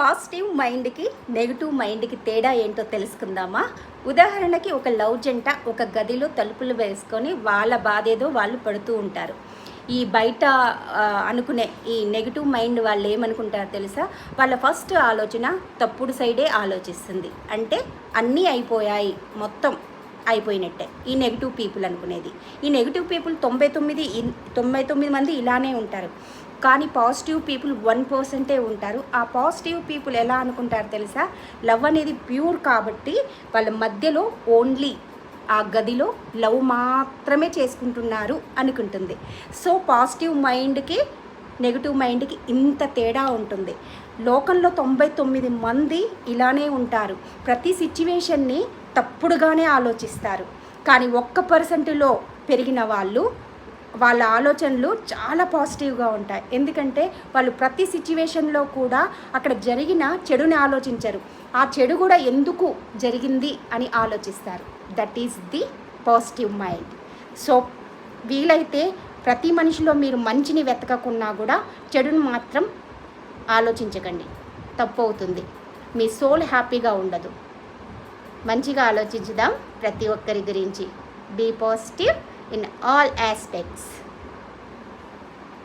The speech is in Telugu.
పాజిటివ్ మైండ్కి నెగిటివ్ మైండ్కి తేడా ఏంటో తెలుసుకుందామా? ఉదాహరణకి ఒక లవ్ జంట ఒక గదిలో తలుపులు వేసుకొని వాళ్ళ బాధ ఏదో వాళ్ళు పడుతూ ఉంటారు. ఈ బయట అనుకునే ఈ నెగిటివ్ మైండ్ వాళ్ళు ఏమనుకుంటారో తెలుసా? వాళ్ళ ఫస్ట్ ఆలోచన తప్పుడు సైడే ఆలోచిస్తుంది. అంటే అన్నీ అయిపోయాయి మొత్తం అయిపోయినట్టే. ఈ నెగిటివ్ పీపుల్ అనుకునేది. ఈ నెగిటివ్ పీపుల్ తొంభై తొమ్మిది తొంభై తొమ్మిది మంది ఇలానే ఉంటారు. కానీ పాజిటివ్ పీపుల్ వన్ పర్సెంటే ఉంటారు. ఆ పాజిటివ్ పీపుల్ ఎలా అనుకుంటారు తెలుసా? లవ్ అనేది ప్యూర్ కాబట్టి వాళ్ళ మధ్యలో ఓన్లీ ఆ గదిలో లవ్ మాత్రమే చేసుకుంటున్నారు అనుకుంటుంది. సో పాజిటివ్ మైండ్కి నెగిటివ్ మైండ్కి ఇంత తేడా ఉంటుంది. లోకంలో తొంభై తొమ్మిది మంది ఇలానే ఉంటారు. ప్రతి సిచ్యువేషన్ని తప్పుడుగానే ఆలోచిస్తారు. కానీ ఒక్క పర్సెంట్లో పెరిగిన వాళ్ళు వాళ్ళ ఆలోచనలు చాలా పాజిటివ్గా ఉంటాయి. ఎందుకంటే వాళ్ళు ప్రతి సిచ్యువేషన్లో కూడా అక్కడ జరిగిన చెడుని ఆలోచించరు. ఆ చెడు కూడా ఎందుకు జరిగింది అని ఆలోచిస్తారు. That is the positive mind so వీలైతే ప్రతి మనిషిలో మీరు మంచిని వెతకకున్నా కూడా చెడుని మాత్రం ఆలోచించకండి. తప్పు అవుతుంది. మీ సోల్ హ్యాపీగా ఉండదు. మంచిగా ఆలోచించుదాం ప్రతి ఒక్కరి గురించి. Be positive in all aspects.